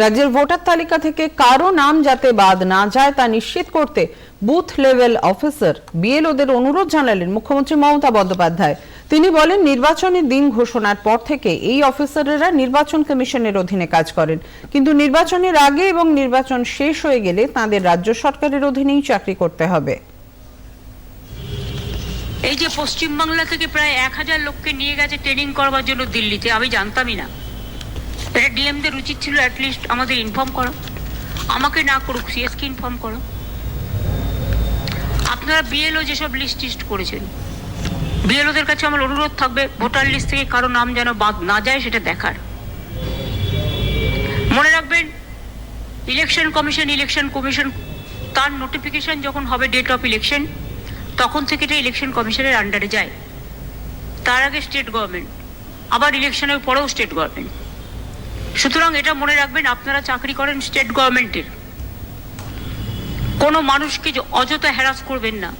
রাজ্যের ভোটার তালিকা থেকে কারও নাম যাতে বাদ না যায় তা নিশ্চিত করতে বুথ লেভেল অফিসার বিএলওদের অনুরোধ জানালেন মুখ্যমন্ত্রী মমতা বন্দ্যোপাধ্যায়। তিনি বলেন নির্বাচনের দিন ঘোষণার পর থেকে এই অফিসারেরা নির্বাচন কমিশনের অধীনে কাজ করেন। কিন্তু নির্বাচনের আগে এবং নির্বাচন শেষ হয়ে গেলে তাদের রাজ্য সরকারের অধীনেই চাকরি করতে হবে। এই যে পশ্চিমবাংলা থেকে প্রায় এক হাজার লোককে নিয়ে গেছে ট্রেনিং করবার জন্য দিল্লিতে, আমি জানতামই না। এটা ডিএমদের উচিত ছিল অ্যাটলিস্ট আমাদের ইনফর্ম করা। আমাকে না করুক সিএসকে ইনফর্ম করো। আপনারা বিএলও যেসব লিস্ট টিস্ট করেছেন বিএলওদের কাছে আমার অনুরোধ থাকবে, ভোটার লিস্ট থেকে কারও নাম যেন বাদ না যায় সেটা দেখার। মনে রাখবেন ইলেকশন কমিশন ইলেকশন কমিশন তার নোটিফিকেশন যখন হবে ডেট অফ ইলেকশন তখন থেকে এটা ইলেকশন কমিশনের আন্ডারে যায়। তার আগে স্টেট গভর্নমেন্ট আবার ইলেকশনের পরেও স্টেট গভর্নমেন্ট সুতরাং এটা মনে রাখবেন, আপনারা চাকরি করেন স্টেট গভর্নমেন্টের কোনো মানুষকে অযথা হ্যারাস করবেন না।